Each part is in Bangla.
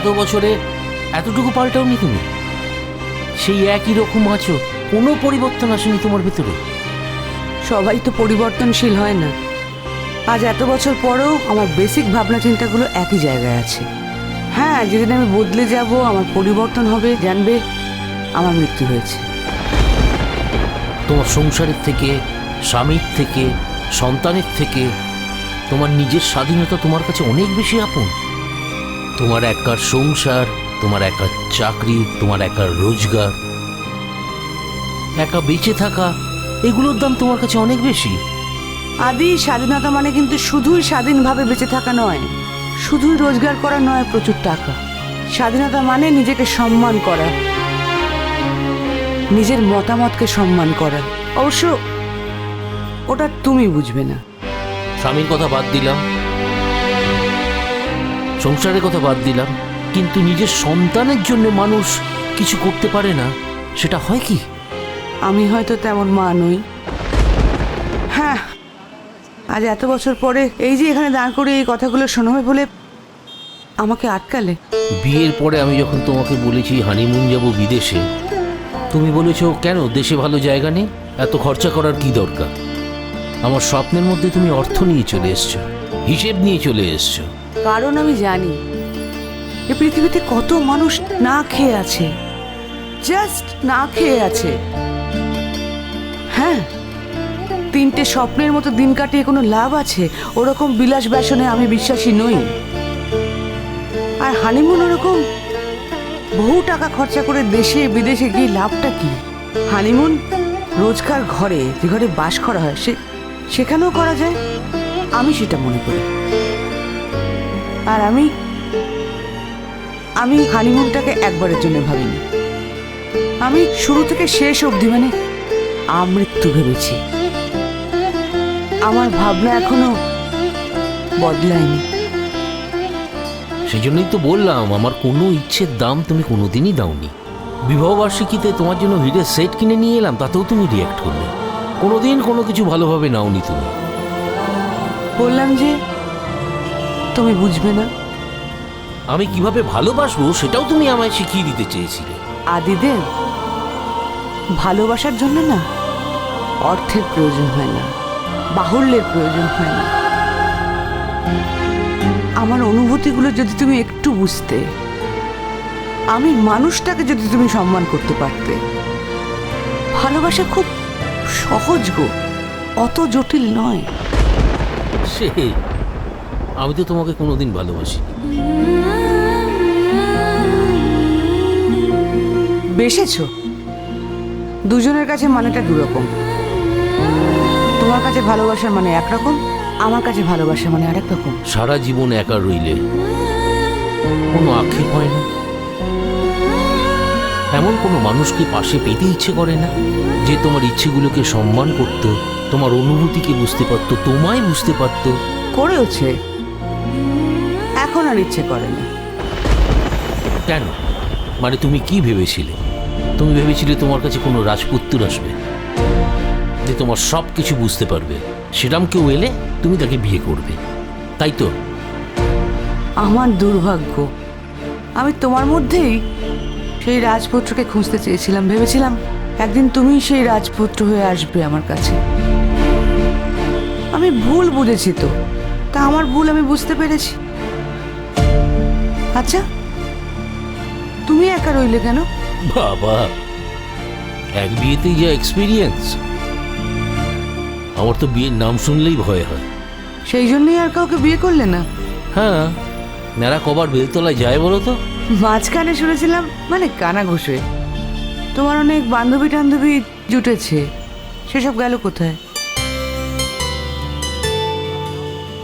এত বছরে এতটুকু পাল্টাওনি তুমি? সেই একই রকম আছো কোনো পরিবর্তন আসেনি তোমার ভিতরে? সবাই তো পরিবর্তনশীল হয় না। আজ এত বছর পরেও আমার বেসিক ভাবনা চিন্তাগুলো একই জায়গায় আছে। হ্যাঁ যেদিন আমি বদলে যাব আমার পরিবর্তন হবে জানবে আমার মৃত্যু হয়েছে। তোমার সংসারের থেকে স্বামীর থেকে সন্তানের থেকে তোমার নিজের স্বাধীনতা তোমার কাছে অনেক বেশি আপন। তোমার একার সংসার তোমার একার চাকরি তোমার একার রোজগার। একা বেঁচে থাকা এগুলোর দাম তোমার কাছে অনেক বেশি। আদি স্বাধীনতা মানে কিন্তু শুধুই স্বাধীনভাবে বেঁচে থাকা নয় শুধুই রোজগার করা নয় প্রচুর টাকা। স্বাধীনতা মানে নিজেকে সম্মান করা নিজের মতামতকে সম্মান করা। অবশ্য ওটা তুমি বুঝবে না। স্বামীর কথা বাদ দিলাম। সংসারের কথা বাদ দিলাম কিন্তু নিজের সন্তানের জন্য মানুষ কিছু করতে পারে না সেটা হয় কি? আমি হয়তো তেমন মা নই। হ্যাঁ আজ এত বছর পরে এই যে এখানে দাঁড় করে এই কথাগুলো শোনাবে বলে আমাকে আটকালে। বিয়ের পরে আমি যখন তোমাকে বলেছি হানিমুন যাব বিদেশে তুমি বলেছ কেন? দেশে ভালো জায়গা নেই? এত খরচা করার কি দরকার? আমার স্বপ্নের মধ্যে তুমি অর্থ নিয়ে চলে এসছো হিসেব নিয়ে চলে এসছো। কারণ আমি জানি এ পৃথিবীতে কত মানুষ না খেয়ে আছে। জাস্ট না খেয়ে আছে। হ্যাঁ তিনটে স্বপ্নের মতো দিন কাটিয়ে কোনো লাভ আছে? ওরকম বিলাস ব্যাসনে আমি বিশ্বাসী নই। আর হানিমুন ওরকম বহু টাকা খরচা করে দেশে বিদেশে গিয়ে লাভটা কি? হানিমুন রোজকার ঘরে যে ঘরে বাস করা হয়, সে সেখানেও করা যায়? আমি সেটা মনে করি। আর আমি আমি হানিমুনটাকে একবারের জন্য ভাবিনি। আমি শুরু থেকে শেষ অবধি মানে আমৃত্যু ভেবেছি। আমার ভাবনা এখনও বদলায়নি। সেই জন্যই তো বললাম আমার কোনো ইচ্ছের দাম তুমি কোনোদিনই দাওনি। বিবাহবার্ষিকীতে তোমার জন্য হিরের সেট কিনে নিয়ে এলাম তাতেও তুমি রিয়াক্ট করলে। কোনোদিন কোনো কিছু ভালোভাবে নাওনি তুমি। বললাম যে তুমি বুঝবে না। আমি কীভাবে ভালোবাসবো সেটাও তুমি আমায় শিখিয়ে দিতে চেয়েছিলে। আদিদেব ভালোবাসার জন্য না অর্থের প্রয়োজন হয় না বাহুল্যের প্রয়োজন হয় না। আমার অনুভূতিগুলো যদি তুমি একটু বুঝতে আমি মানুষটাকে যদি তুমি সম্মান করতে পারতে ভালোবাসা খুব সহজ গো অত জটিল নয়। আমি তো তোমাকে কোনোদিন ভালোবাসি বেসেছো? দুজনের কাছে মানেটা দুরকম। তোমার কাছে ভালোবাসার মানে একরকম আমার কাছে ভালোবাসা মানে আরেক রকম। সারা জীবন একা রইলে কোনো আক্ষেপ হয় না। এমন কোনো মানুষকে পাশে পেতে ইচ্ছে করে না যে তোমার ইচ্ছেগুলোকে সম্মান করত তোমার অনুভূতিকে বুঝতে পারতো তোমায় বুঝতে পারতো। করেওছে? এখন আর ইচ্ছে করে না কেন? মানে তুমি কি ভেবেছিলে? তুমি ভেবেছিলে তোমার কাছে কোনো রাজপুত্র আসবে যে তোমার সব কিছু বুঝতে পারবে। সেরাম কেউ এলে তুমি তাকে বিয়ে করবে। তাই তো? আমার দুর্ভাগ্য। আমি তোমার মধ্যেই সেই রাজপুত্রকে খুঁজতে চেয়েছিলাম ভেবেছিলাম একদিন তুমি সেই রাজপুত্র হয়ে আসবে আমার কাছে। আমি ভুল বুঝেছি তো তা আমার ভুল আমি বুঝতে পেরেছি। আচ্ছা তুমি একা রইলে কেন? বাবা এক বিয়েতেই যা এক্সপিরিয়েন্স আমার তো বিয়ের নাম শুনলেই ভয় হয়। সেই জন্যই আর কাউকে বিয়ে করলে না? হ্যাঁ নেড়া কবার বেলতলায় যায় বলো তো? মাঝখানে শুনেছিলাম মানে কানা ঘষে তোমার অনেক বান্ধবী টান্ধবী জুটেছে। সেসব গেল কোথায়?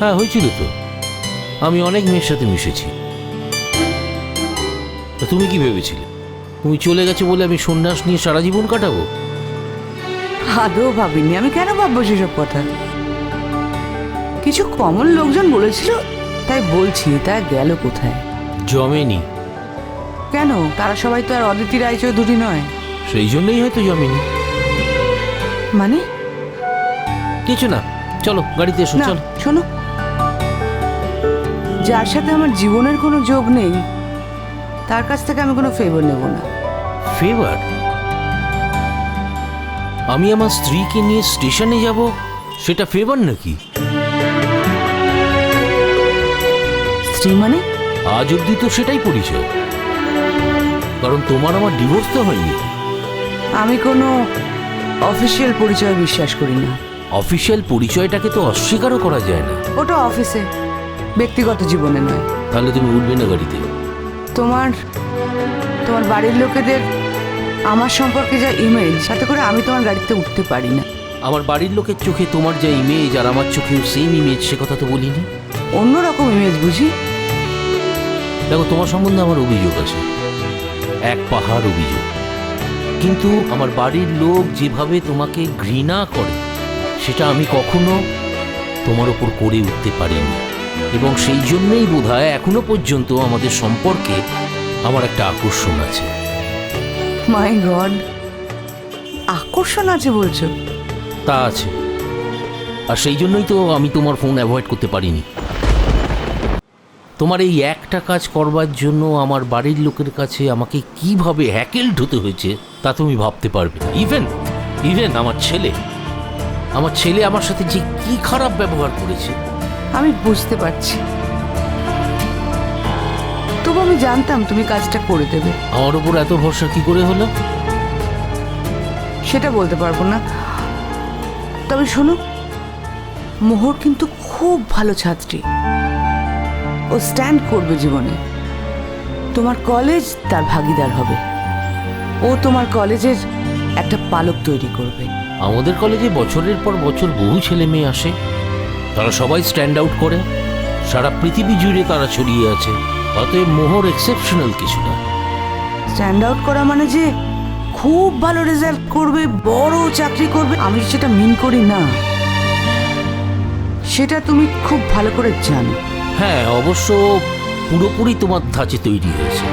হ্যাঁ হয়েছিল তো। আমি অনেক মেয়ের সাথে মিশেছি। তুমি কি ভেবেছিলে? তুমি চলে গেছো বলে আমি সন্ন্যাস নিয়ে সারা জীবন কাটাবো? আদৌ ভাবিনি। আমি কেন ভাববো সেসব কথা? কিছু কমন লোকজন বলেছিল তাই বলছি তা গেল কোথায়? জমেনি। কেন? তারা সবাই তো আর অদিতি রায়চৌধুরী নয়। সেই জন্যই হয়তো জমেনি। মানে? কিছু না চলো গাড়িতে এসো না চলো। শোনো। যার সাথে আমার জীবনের কোনো যোগ নেই তার কাছ থেকে আমি কোনো ফেভার নেব না। ফেভার আমি আমার স্ত্রীকে নিয়ে স্টেশনে যাব সেটা ফেভার নাকি? স্ত্রী মানে? আজ অব্দি তো সেটাই পরিচয়। কারণ তোমার আমার ডিভোর্স তো হয়নি। আমি কোনো অফিসিয়াল পরিচয় বিশ্বাস করি না। অফিসিয়াল পরিচয়টাকে তো অস্বীকারও করা যায় না। ওটা অফিসে ব্যক্তিগত জীবনে নয়। তাহলে তুমি উঠবে না গাড়িতে? তোমার তোমার বাড়ির লোকেদের আমার সম্পর্কে যা ইমেজ তাতে করে আমি তোমার গাড়িতে উঠতে পারি না। আমার বাড়ির লোকের চোখে তোমার যা ইমেজ আর আমার চোখেও সেম ইমেজ সে কথা তো বলিনি। অন্যরকম ইমেজ বুঝি? দেখো তোমার সম্বন্ধে আমার অভিযোগ আছে। এক পাহাড় অভিযোগ। কিন্তু আমার বাড়ির লোক যেভাবে তোমাকে ঘৃণা করে সেটা আমি কখনো তোমার ওপর করে উঠতে পারিনি। এবং সেই জন্যই বোধ হয় এখনও পর্যন্ত আমাদের সম্পর্কে আমার একটা আকর্ষণ আছে। মাই গড আকর্ষণ আছে বলছো? তা আছে। আর সেই জন্যই তো আমি তোমার ফোন অ্যাভয়েড করতে পারিনি। তোমার এই একটা কাজ করবার জন্য আমার বাড়ির লোকের কাছে আমাকে কীভাবে হ্যাকেল হতে হয়েছে তা তুমি ভাবতে পারবে ইভেন ইভেন আমার ছেলে আমার ছেলে আমার সাথে যে কি খারাপ ব্যবহার করেছে আমি বুঝতে পারছি। তবু আমি জানতাম তুমি কাজটা করে দেবে। আমার ওপর এত ভরসা কি করে হলো? সেটা বলতে পারব না। তবে শোনো মোহর কিন্তু খুব ভালো ছাত্রী। ও স্ট্যান্ড করবে জীবনে। তোমার কলেজ তার ভাগিদার হবে। ও তোমার কলেজের একটা পালক তৈরি করবে। আমাদের কলেজে বছরের পর বছর বহু ছেলে মেয়ে আসে। তারা সবাই স্ট্যান্ড আউট করে। সারা পৃথিবী জুড়ে তারা ছড়িয়ে আছে। অতএব মোহর এক্সেপশনাল কিছু না। স্ট্যান্ড আউট করা মানে যে খুব ভালো রেজাল্ট করবে বড় চাকরি করবে। আমি সেটা মিন করি না। সেটা তুমি খুব ভালো করে জানো। হ্যাঁ অবশ্য পুরোপুরি তোমার ধাঁচে তৈরি হয়েছে।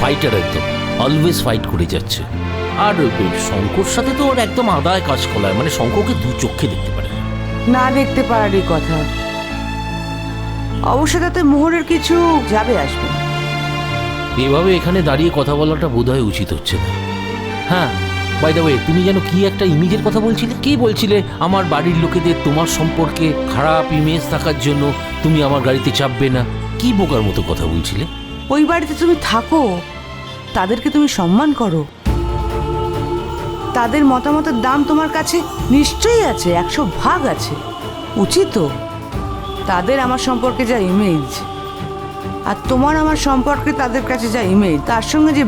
ফাইটার একদম অলওয়েজ ফাইট করে যাচ্ছে। আর শঙ্কর সাথে তো ওর একদম আদায় কাজ করায় মানে শঙ্করকে দু চোখে দেখতে না দেখতে পারারই কথা। অবশ্য তাতে মোহরের কিছু যাবে আসবে। না। এভাবে এখানে দাঁড়িয়ে কথা বলাটা বোধহয় উচিত হচ্ছে না। হ্যাঁ বাই দ্য ওয়ে তুমি যেন কি একটা ইমেজের কথা বলছিলে? কি বলছিলে? আমার বাড়ির লোকেদের তোমার সম্পর্কে খারাপ ইমেজ থাকার জন্য তুমি আমার গাড়িতে চাপবে না। কি বোকার মতো কথা বলছিলে? ওই বাড়িতে তুমি থাকো। তাদেরকে তুমি সম্মান করো। তাদের মতামতের দাম তোমার কাছে নিশ্চয়ই আছে, একশো ভাগ আছে। উচিত তাদের আমার সম্পর্কে যা ইমেজ আর তোমার আমার সম্পর্কে তাদের কাছে যা ইমেজ তার সঙ্গে যে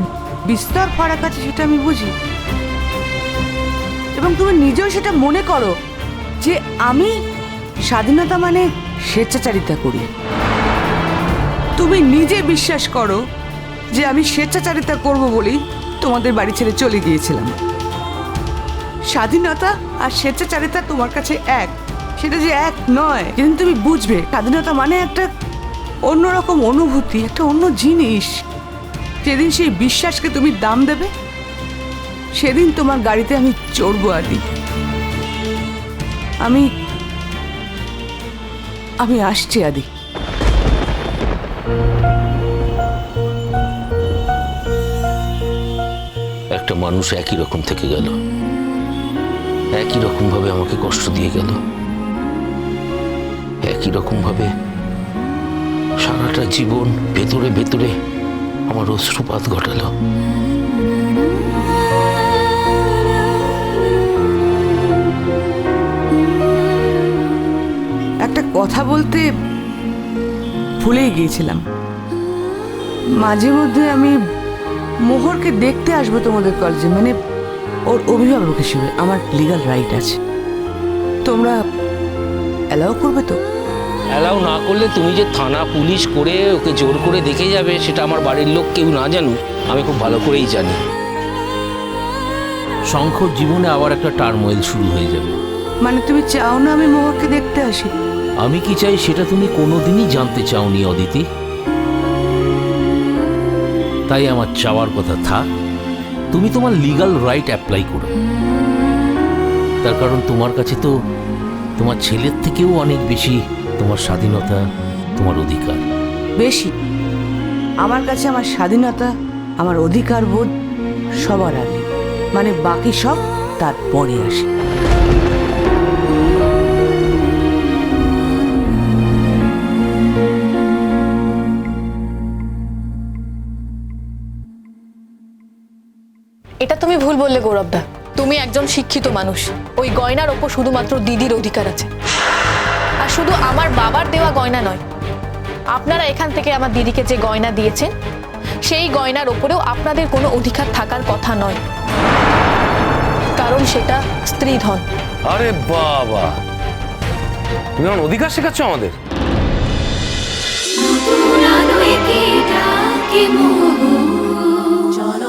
বিস্তর ফারাক আছে সেটা আমি বুঝি। এবং তুমি নিজেও সেটা মনে করো যে আমি স্বাধীনতা মানে স্বেচ্ছাচারিতা করি। তুমি নিজে বিশ্বাস করো যে আমি স্বেচ্ছাচারিতা করব বলেই তোমাদের বাড়ি ছেড়ে চলে গিয়েছিলাম। স্বাধীনতা আর স্বেচ্ছাচারিতা তোমার কাছে এক। সেটা যে এক নয় কিন্তু তুমি বুঝবে। স্বাধীনতা মানে একটা অন্যরকম অনুভূতি, একটা অন্য জিনিস। যেদিন সেই বিশ্বাসকে তুমি দাম দেবে, সেদিন তোমার গাড়িতে আমি চড়বো আদি আমি আমি আসছি আদি। একটা মানুষ একই রকম থেকে গেল। একই রকম ভাবে আমাকে কষ্ট দিয়ে গেল। একই রকম ভাবে সারাটা জীবন ভেতরে ভেতরে আমার অশ্রুপাত ঘটালো। একটা কথা বলতে ভুলেই গিয়েছিলাম। মাঝে মধ্যে আমি মোহরকে দেখতে আসব তোমাদের কলেজে মানে ওর অভিভাবক হিসেবে আমার লিগাল রাইট আছে। তোমরা অ্যালাউ করবে তো? অ্যালাউ না করলে তুমি যে থানা পুলিশ করে ওকে জোর করে দেখে যাবে সেটা আমার বাড়ির লোক কেউ না জানুক। আমি খুব ভালো করেই জানি। শঙ্কর জীবনে আবার একটা টার্মোয়েল শুরু হয়ে যাবে। মানে তুমি চাও না আমি মোহরকে দেখতে আসি? আমি কি চাই সেটা তুমি কোনোদিনই জানতে চাওনি অদিতি? তাই আমার চাওয়ার কথা থাক। তুমি তোমার লিগাল রাইট অ্যাপ্লাই করো। তার কারণ তোমার কাছে তো তোমার ছেলের থেকেও অনেক বেশি তোমার স্বাধীনতা, তোমার অধিকার। বেশি। আমার কাছে আমার স্বাধীনতা, আমার অধিকার বোধ সবার আগে। মানে বাকি সব তারপরে আসে। তুমি ভুল বললে গৌরবদা। তুমি একজন শিক্ষিত মানুষ। ওই গয়নার ওপর শুধুমাত্র দিদির অধিকার আছে। আর শুধু আমার বাবার দেওয়া গয়না নয়। আপনারা এখান থেকে আমার দিদিকে যে গয়না দিয়েছেন সেই গয়নার ওপরেও আপনাদের কোনো অধিকার থাকার কথা নয়। কারণ সেটা স্ত্রীধন। আরে বাবা। তুমি আমার অধিকার শেখাচ্ছ আমাদের?